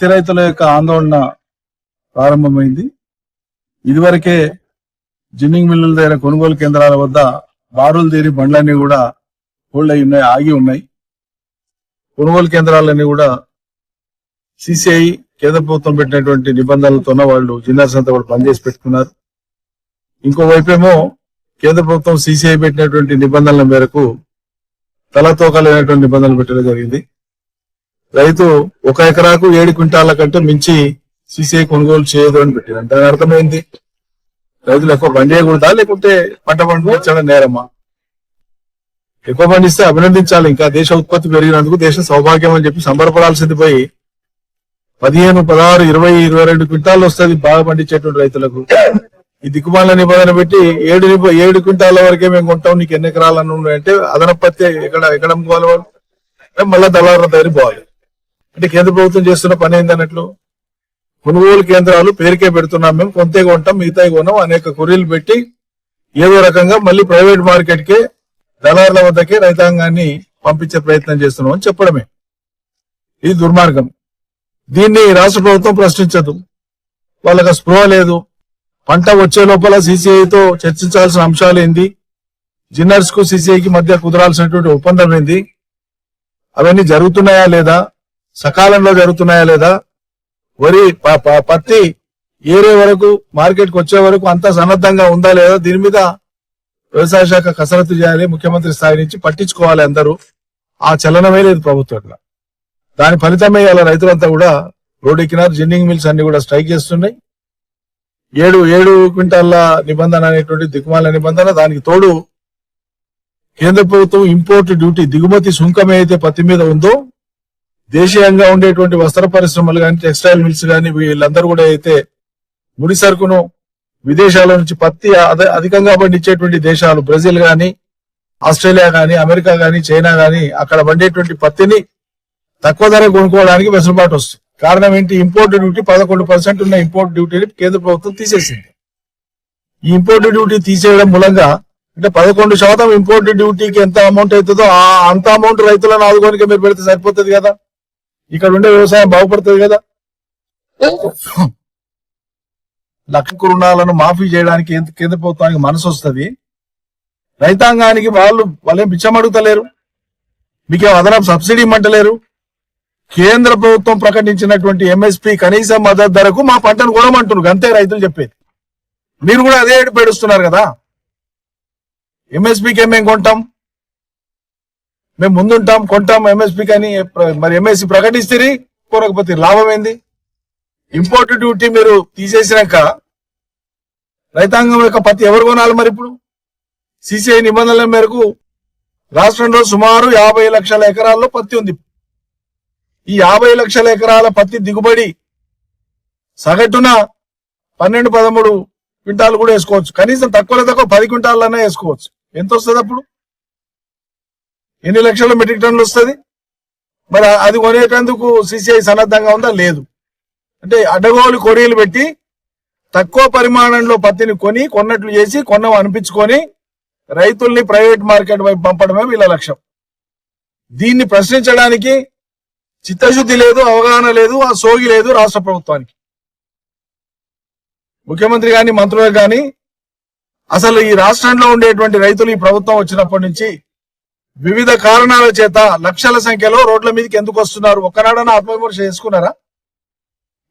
పత్తి రైతుల యొక్క ఆందోళన ప్రారంభమైంది. ఇదివరకే జిన్నింగ్ మిల్లుల దగ్గర కొనుగోలు కేంద్రాల వద్ద బారులు తీరి బండ్లన్నీ కూడా హోల్డ్ అయి ఉన్నాయి ఆగి ఉన్నాయి. కొనుగోలు కేంద్రాలన్నీ కూడా సిసిఐ కేంద్ర ప్రభుత్వం పెట్టినటువంటి నిబంధనలతోన వాళ్ళు జిన్నర్స్ అంతా కూడా పనిచేసి పెట్టుకున్నారు. ఇంకోవైపేమో కేంద్ర ప్రభుత్వం సిసిఐ పెట్టినటువంటి నిబంధనల మేరకు తలతోకలైనటువంటి నిబంధనలు పెట్టడం జరిగింది. రైతు ఒక ఎకరాకు ఏడు క్వింటాల కంటే మించి సిసిఐ కొనుగోలు చేయదు అని పెట్టింది. దాని అర్థమైంది? రైతులు ఎక్కువ పండియకూడదా లేకుంటే పంట పండించడం నేరమా? ఎక్కువ పండిస్తే అభినందించాలి. ఇంకా దేశ ఉత్పత్తి పెరిగినందుకు దేశ సౌభాగ్యం అని చెప్పి సంబరపడాల్సింది పోయి పదిహేను పదహారు ఇరవై ఇరవై రెండు క్వింటాలు వస్తుంది బాగా పండించేటువంటి రైతులకు. ఈ దిక్కుమాల నిబంధన పెట్టి ఏడు ఏడు క్వింటాల వరకే మేము కొంటాం. నీకు ఎన్ని ఎకరాలు అని అంటే అదనపత్తి ఎక్కడ ఎక్కడ అమ్ముకోవాలి వాళ్ళు? అంటే మళ్ళా దళారుల దగ్గర పోవాలి. అంటే కేంద్ర ప్రభుత్వం చేస్తున్న పని ఏందన్నట్లు? కొనుగోలు కేంద్రాలు పేరుకే పెడుతున్నాం మేము కొంతే కొంటాం మిగతా కొన్నాం అనేక కొరీలు పెట్టి ఏదో రకంగా మళ్ళీ ప్రైవేట్ మార్కెట్ కే దళారుల వద్దకే రైతాంగాన్ని పంపించే ప్రయత్నం చేస్తున్నాం అని చెప్పడమే. ఇది దుర్మార్గం. దీన్ని రాష్ట్ర ప్రభుత్వం ప్రశ్నించదు. వాళ్ళకి స్పృహ లేదు. పంట వచ్చే లోపల సీసీఐతో చర్చించాల్సిన అంశాలు ఏంది? జిన్నర్స్కు సిసిఐకి మధ్య కుదరాల్సినటువంటి ఒప్పందం ఏంది? అవన్నీ జరుగుతున్నాయా లేదా? సకాలంలో జరుగుతున్నాయా లేదా? వరి పత్తి ఏరే వరకు మార్కెట్ వచ్చే వరకు అంతా సన్నద్ధంగా ఉందా లేదా? దీని మీద వ్యవసాయ శాఖ కసరత్తు చేయాలి ముఖ్యమంత్రి స్థాయి నుంచి పట్టించుకోవాలి అందరూ. ఆ చలనమే లేదు ప్రభుత్వంలో దాని ఫలితమే ఇలా రైతులంతా కూడా రోడ్డెక్కినారు జిన్నింగ్ మిల్స్ అన్ని కూడా స్ట్రైక్ చేస్తున్నాయి. ఏడు ఏడు క్వింటాల నిబంధన అనేటువంటి దిగుమాల నిబంధన దానికి తోడు కేంద్ర ప్రభుత్వం ఇంపోర్ట్ డ్యూటీ దిగుమతి సుంకం ఏదైతే పత్తి మీద ఉందో దేశీయంగా ఉండేటువంటి వస్త్ర పరిశ్రమలు కానీ టెక్స్టైల్ మిల్స్ కానీ వీళ్ళందరూ కూడా అయితే ముడి సరుకును విదేశాల నుంచి పత్తి అధికంగా పండించేటువంటి దేశాలు బ్రెజిల్ గాని ఆస్ట్రేలియా గాని అమెరికా గాని చైనా గాని అక్కడ పండేటువంటి పత్తిని తక్కువ ధర కొనుక్కోవడానికి వెసులుబాటు వస్తుంది. కారణం ఏంటి? ఇంపోర్ట్ డ్యూటీ పదకొండు పర్సెంట్ ఉన్న ఇంపోర్ట్ డ్యూటీని కేంద్ర ప్రభుత్వం తీసేసింది. ఈ ఇంపోర్ట్ డ్యూటీ తీసేయడం మూలంగా అంటే పదకొండు శాతం ఇంపోర్ట్ డ్యూటీకి ఎంత అమౌంట్ అవుతుందో ఆ అంత అమౌంట్ రైతులను ఆదుకోనికే మీరు పెడితే సరిపోతుంది కదా. ఇక్కడ ఉండే వ్యవసాయం బాగుపడుతుంది కదా? లక్ష రుణాలను మాఫీ చేయడానికి కేంద్ర ప్రభుత్వానికి మనసు వస్తుంది. రైతాంగానికి వాళ్ళు వాళ్ళేం పిచ్చమడుగుతలేరు మీకేం అదనపు సబ్సిడీ ఇమ్మంటలేరు. కేంద్ర ప్రభుత్వం ప్రకటించినటువంటి ఎంఎస్పి కనీస మద్దతు ధరకు మా పంటను కొనమంటున్నారు. అంతే రైతులు చెప్పేది. మీరు కూడా అదే ఏడు పెడుస్తున్నారు కదా? ఎంఎస్పికి ఏమేం కొంటాం? మేము ముందుంటాం కొంటాం ఎంఎస్పీ కానీ ప్ర- మరి ఎంఎస్సి ప్రకటిస్తే కోరకపోతే లాభం ఏంది? ఇంపోర్ట్ డ్యూటీ మీరు తీసేసినాక రైతాంగం యొక్క పత్తి ఎవరు కొనాలి మరి ఇప్పుడు? సిసిఐ నిబంధనల మేరకు రాష్ట్రంలో సుమారు యాభై లక్షల ఎకరాల్లో పత్తి ఉంది. ఈ యాభై లక్షల ఎకరాల పత్తి దిగుబడి సగటున పన్నెండు పదమూడు క్వింటాలు కూడా వేసుకోవచ్చు. కనీసం తక్కువలో తక్కువ పది క్వింటాలన్నా వేసుకోవచ్చు. ఎంత వస్తుంది అప్పుడు? ఎన్ని లక్షల మెట్రిక్ టన్నులు వస్తుంది? మరి అది కొనేటందుకు సిసిఐ సన్నద్ధంగా ఉందా? లేదు. అంటే అడ్డగోలు కొరీలు పెట్టి తక్కువ పరిమాణంలో పత్తిని కొని కొన్నట్లు చేసి కొన్నం అనిపించుకొని రైతుల్ని ప్రైవేట్ మార్కెట్ వైపు పంపడమే వీళ్ళ లక్ష్యం. దీన్ని ప్రశ్నించడానికి చిత్తశుద్ధి లేదు అవగాహన లేదు ఆ సోగి లేదు రాష్ట్ర ప్రభుత్వానికి. ముఖ్యమంత్రి కానీ మంత్రులకు కానీ అసలు ఈ రాష్ట్రంలో ఉండేటువంటి రైతులు ఈ ప్రభుత్వం వచ్చినప్పటి నుంచి వివిధ కారణాల చేత లక్షల సంఖ్యలో రోడ్ల మీదకి ఎందుకు వస్తున్నారు? ఒక్కనాడన ఆత్మవిమర్శ చేసుకున్నారా?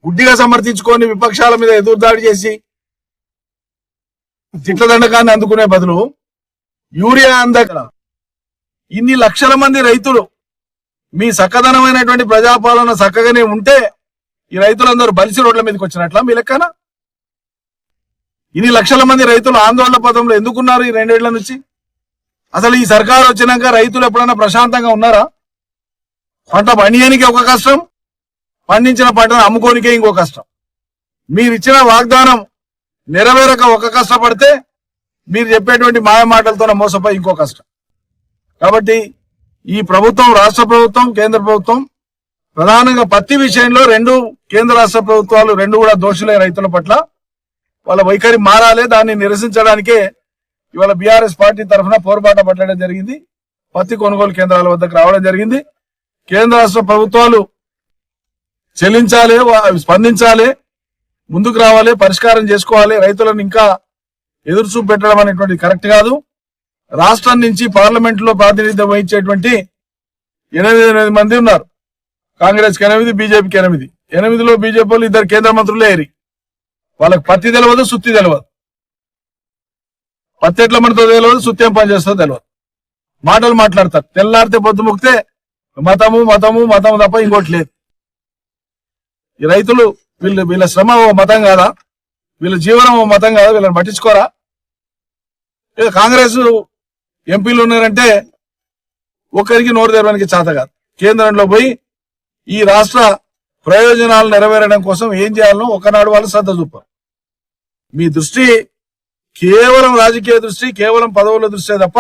గుడ్డిగా సమర్థించుకొని విపక్షాల మీద ఎదురుదాడి చేసి తిట్ల దండకాన్ని అందుకునే బదులు యూరియా అందక ఇన్ని లక్షల మంది రైతులు మీ సక్కదనమైనటువంటి ప్రజాపాలన చక్కగానే ఉంటే ఈ రైతులందరూ బలిసి రోడ్ల మీదకి వచ్చినట్లా? మీ లెక్కన? ఇన్ని లక్షల మంది రైతులు ఆందోళన పదంలో ఎందుకున్నారు ఈ రెండేళ్ళ నుంచి? అసలు ఈ సర్కారు వచ్చినాక రైతులు ఎప్పుడైనా ప్రశాంతంగా ఉన్నారా? పంట పండియనికి ఒక కష్టం పండించిన పంటను అమ్ముకోనికే ఇంకో కష్టం. మీరు ఇచ్చిన వాగ్దానం నెరవేరక ఒక కష్టపడితే మీరు చెప్పేటువంటి మాయ మాటలతో మోసపోయి ఇంకో కష్టం. కాబట్టి ఈ ప్రభుత్వం రాష్ట్ర ప్రభుత్వం కేంద్ర ప్రభుత్వం ప్రధానంగా పత్తి విషయంలో రెండు కేంద్ర రాష్ట్ర ప్రభుత్వాలు రెండు కూడా దోషులే రైతుల పట్ల. వాళ్ళ వైఖరి మారాలి దాన్ని నిరసించడానికే ఇవాళ బీఆర్ఎస్ పార్టీ తరఫున పోరుబాట పట్టడం జరిగింది. పత్తి కొనుగోలు కేంద్రాల వద్దకు రావడం జరిగింది. కేంద్ర రాష్ట్ర ప్రభుత్వాలు చెల్లించాలి స్పందించాలి ముందుకు రావాలి పరిష్కారం చేసుకోవాలి రైతులను ఇంకా ఎదురు పెట్టడం అనేటువంటి కరెక్ట్ కాదు. రాష్ట్రం నుంచి పార్లమెంట్లో ప్రాతినిధ్యం వహించేటువంటి ఎనిమిది ఎనిమిది మంది ఉన్నారు. కాంగ్రెస్కి ఎనిమిది బీజేపీకి ఎనిమిది. ఎనిమిదిలో బీజేపీ వాళ్ళు ఇద్దరు కేంద్ర మంత్రులే ఏరి. వాళ్ళకి పత్తి తెలియదు సుత్తి తెలియదు పత్తి ఎట్లా మనతో తెలియదు సుత్యం పని చేస్తుందో తెలియదు మాటలు మాట్లాడతారు. తెల్లారితే పొద్దు ముక్తే మతము మతము మతము తప్ప ఇంకోటి లేదు. ఈ రైతులు వీళ్ళు వీళ్ళ శ్రమ ఓ మతం కాదా? వీళ్ళ జీవనం ఓ మతం కాదా? వీళ్ళని పట్టించుకోరా? కాంగ్రెస్ ఎంపీలు ఉన్నారంటే ఒకరికి నోరు తెరవడానికి చేత కాదు. కేంద్రంలో పోయి ఈ రాష్ట్ర ప్రయోజనాలు నెరవేరడం కోసం ఏం చేయాలనో ఒకనాడు వాళ్ళు శ్రద్ధ చూపారు. మీ దృష్టి కేవలం రాజకీయ దృష్టి కేవలం పదవుల దృష్టి తప్ప